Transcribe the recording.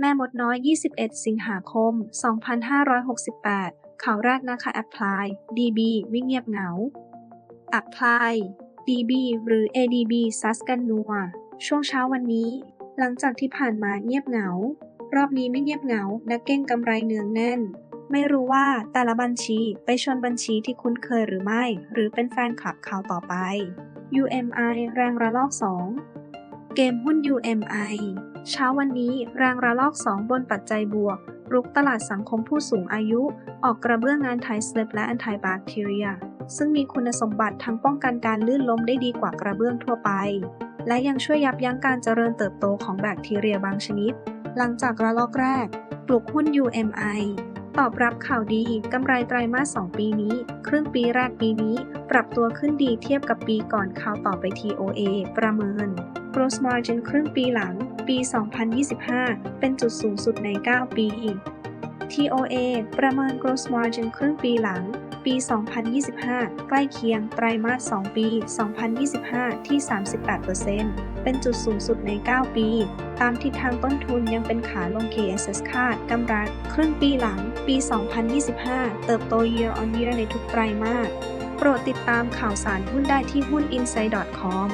แม่มดน้อย 21 สิงหาคม 2568 ข่าวแรกนะคะ Apply DB วิ่งเงียบเหงา Apply DB หรือ ADB ซัสกันนัว ช่วงเช้าวันนี้ หลังจากที่ผ่านมาเงียบเหงา รอบนี้ไม่เงียบเหงา นักเก็งกำไรเนืองแน่น ไม่รู้ว่าแต่ละบัญชีไปชนบัญชีที่คุ้นเคยหรือไม่ หรือเป็นแฟนคลับข่าวต่อไป UMI แรงระลอก 2 เกมหุ้น UMI เช้าวันนี้แรงระลอก 2 บนปัจจัยบวก รุกตลาดสังคมผู้สูงอายุ ออกกระเบื้องงานไทสเลปและแอนไทบาคทีเรีย ซึ่งมีคุณสมบัติทั้งป้องกันการลื่นล้มได้ดีกว่ากระเบื้องทั่วไป และยังช่วยยับยั้งการเจริญเติบโตของแบคทีเรียบางชนิด หลังจากระลอกแรก ปลุกหุ้น UMI ตอบรับข่าวดีกำไรไตรมาส 2 ปีนี้ ครึ่งปีแรกปีนี้ ปรับตัวขึ้นดีเทียบกับปีก่อนข่าวต่อไป TOA ประเมิน Gross Margin ครึ่งปีหลัง ปี 2025 เป็นจุดสูงสุดใน 9 ปี TOA ประเมิน Gross Margin ครึ่งปีหลัง ปี 2025 ใกล้เคียงไตรมาส 2 ปี 2025 ที่ 38%เป็นจุดสูงสุดใน 9 ปี ตามทิศทางต้นทุนยังเป็นขาลง KSS คาดกำไรครึ่งปีหลัง ปี 2025 เติบโต year on year ในทุกไตรมาส โปรดติดตามข่าวสารหุ้นได้ที่หุ้น insight.com